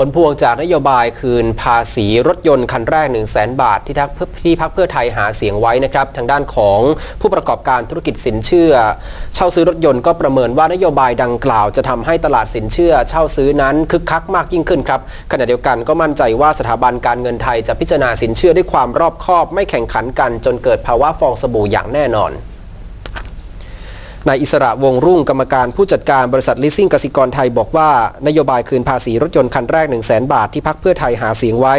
ผลพวงจากนโยบายคืนภาษีรถยนต์คันแรก 1 0 0 0 0แบาทที่ทักที่พักเพื่อไทยหาเสียงไว้นะครับ ทางด้านของผู้ประกอบการธุรกิจสินเชื่อ เช่าซื้อรถยนต์ก็ประเมินว่านโยบายดังกล่าว จะทำให้ตลาดสินเชื่อ เช่าซื้อนั้นคึกคักมากยิ่งขึ้นครับขณะเดียวกันก็มั่นใจว่าสถาบันการเงินไทยจะพิจารณาสินเชื่อด้วยความรอบคอบ ไม่แข่งขันกันจนเกิดภาวะฟองสบู่อย่างแน่นอน นายอิสระวงรุ่งกรรมการผู้จัดการบริษัทลิสซิ่งกสิกรไทยบอกว่านโยบายคืนภาษีรถยนต์คันแรก 1 0 0 0 0แบาทที่พักเพื่อไทยหาเสียงไว้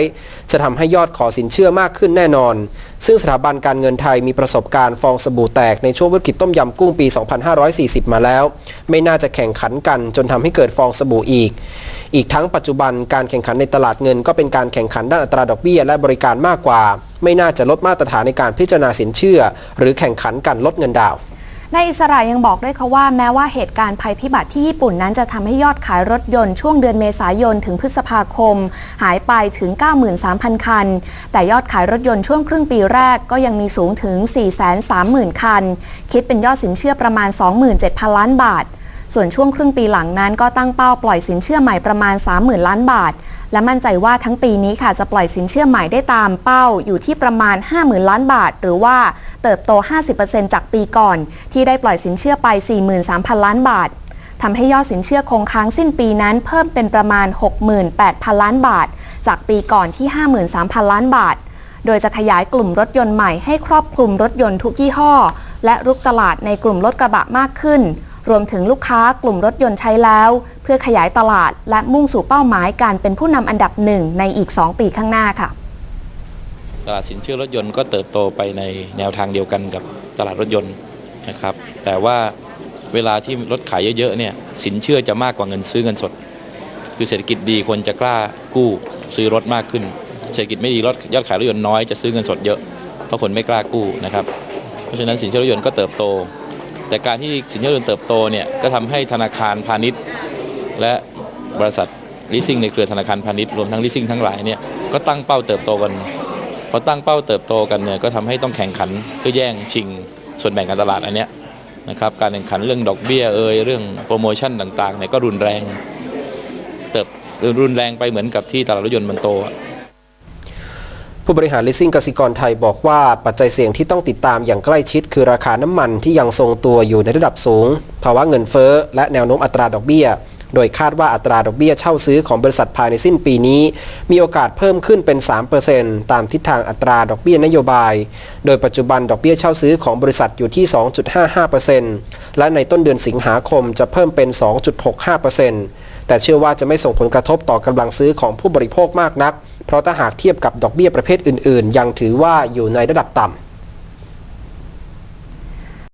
จะทำให้ยอดขอสินเชื่อมากขึ้นแน่นอน ซึ่งสถาบันการเงินไทยมีประสบการณ์ฟองสบู่แตกในช่วงวิกฤตต้มยำกุ้งปี 2540 มาแล้ว ไม่น่าจะแข่งขันกันจนทำให้เกิดฟองสบู่อีก อีกทั้งปัจจุบันการแข่งขันในตลาดเงิน ก็เป็นการแข่งขันด้านอัตราดอกเบี้ยและบริการมากกว่า ไม่น่าจะลดมาตรฐานในการพิจารณาสินเชื่อ หรือแข่งขันกันลดเงินดาว น์นายอิสระยังบอกด้วยค่ะว่าแม้ว่าเหตุการณ์ภัยพิบัติที่ญี่ปุ่นนั้นจะทำให้ยอดขายรถยนต์ช่วงเดือนเมษายนถึงพฤษภาคม หายไปถึง 93,000 คัน แต่ยอดขายรถยนต์ช่วงครึ่งปีแรกก็ยังมีสูงถึง 430,000 คัน คิดเป็นยอดสินเชื่อประมาณ 27,000 ล้านบาทส่วนช่วงครึ่งปีหลังนั้นก็ตั้งเป้าปล่อยสินเชื่อใหม่ประมาณ 30,000 ล้านบาท และมั่นใจว่าทั้งปีนี้ค่ะจะปล่อยสินเชื่อใหม่ได้ตามเป้าอยู่ที่ประมาณ 50,000 ล้านบาท หรือว่าเติบโต 50%จากปีก่อน ที่ได้ปล่อยสินเชื่อไป 43,000 ล้านบาททำให้ยอดสินเชื่อคงค้างสิ้นปีนั้นเพิ่มเป็นประมาณ 68,000 ล้านบาท จากปีก่อนที่ 53,000 ล้านบาท โดยจะขยายกลุ่มรถยนต์ใหม่ให้ครอบคลุมรถยนต์ทุกยี่ห้อ และรุกตลาดในกลุ่มรถกระบะมากขึ้น รวมถึงลูกค้ากลุ่มรถยนต์ใช้แล้ว เพื่อขยายตลาดและมุ่งสู่เป้าหมายการเป็นผู้นำอันดับหนึ่งในอีก 2 ปีข้างหน้าค่ะตลาดสินเชื่อรถยนต์ก็เติบโตไปในแนวทางเดียวกันกับตลาดรถยนต์นะครับ แต่ว่าเวลาที่รถขายเยอะๆเนี่ยสินเชื่อจะมากกว่าเงินซื้อเงินสด คือเศรษฐกิจดีคนจะกล้ากู้ซื้อรถมากขึ้น เศรษฐกิจไม่ดีรถยอดขายรถยนต์น้อยจะซื้อเงินสดเยอะเพราะคนไม่กล้ากู้นะครับ เพราะฉะนั้นสินเชื่อรถยนต์ก็เติบโต แต่การที่สินเชื่อรถยนต์เติบโตเนี่ยก็ทำให้ธนาคารพาณิชย์ และบริษัทลิสซิ่งในเครือธนาคารพาณิชย์รวมทั้งลิสซิ่งทั้งหลายเนี่ยก็ตั้งเป้าเติบโตกันพอตั้งเป้าเติบโตกันเนี่ยก็ทำให้ต้องแข่งขันเพื่อแย่งชิงส่วนแบ่งการตลาดอันเนี้ยนะครับการแข่งขันเรื่องดอกเบี้ยเอ่ยเรื่องโปรโมชั่นต่างๆเนี่ยก็รุนแรง เติบรุนแรงไปเหมือนกับที่ตลาดรถยนต์มันโต ผู้บริหารลิสซิ่งกสิกรไทยบอกว่าปัจจัยเสี่ยงที่ต้องติดตามอย่างใกล้ชิด คือราคาน้ำมันที่ยังทรงตัวอยู่ในระดับสูง ภาวะเงินเฟ้อ และแนวโน้มอัตราดอกเบี้ย โดยคาดว่าอัตราดอกเบี้ยเช่าซื้อของบริษัทภายในสิ้นปีนี้ มีโอกาสเพิ่มขึ้นเป็น 3%ตามทิศทางอัตราดอกเบี้ยนโยบาย โดยปัจจุบันดอกเบี้ยเช่าซื้อของบริษัทอยู่ที่ 2.55%และในต้นเดือนสิงหาคมจะเพิ่มเป็น 2.65%แต่เชื่อว่าจะไม่ส่งผลกระทบต่อกำลังซื้อของผู้บริโภคมากนัก เพราะถ้าหากเทียบกับดอกเบี้ยประเภทอื่น ๆ ยังถือว่าอยู่ในระดับต่ำ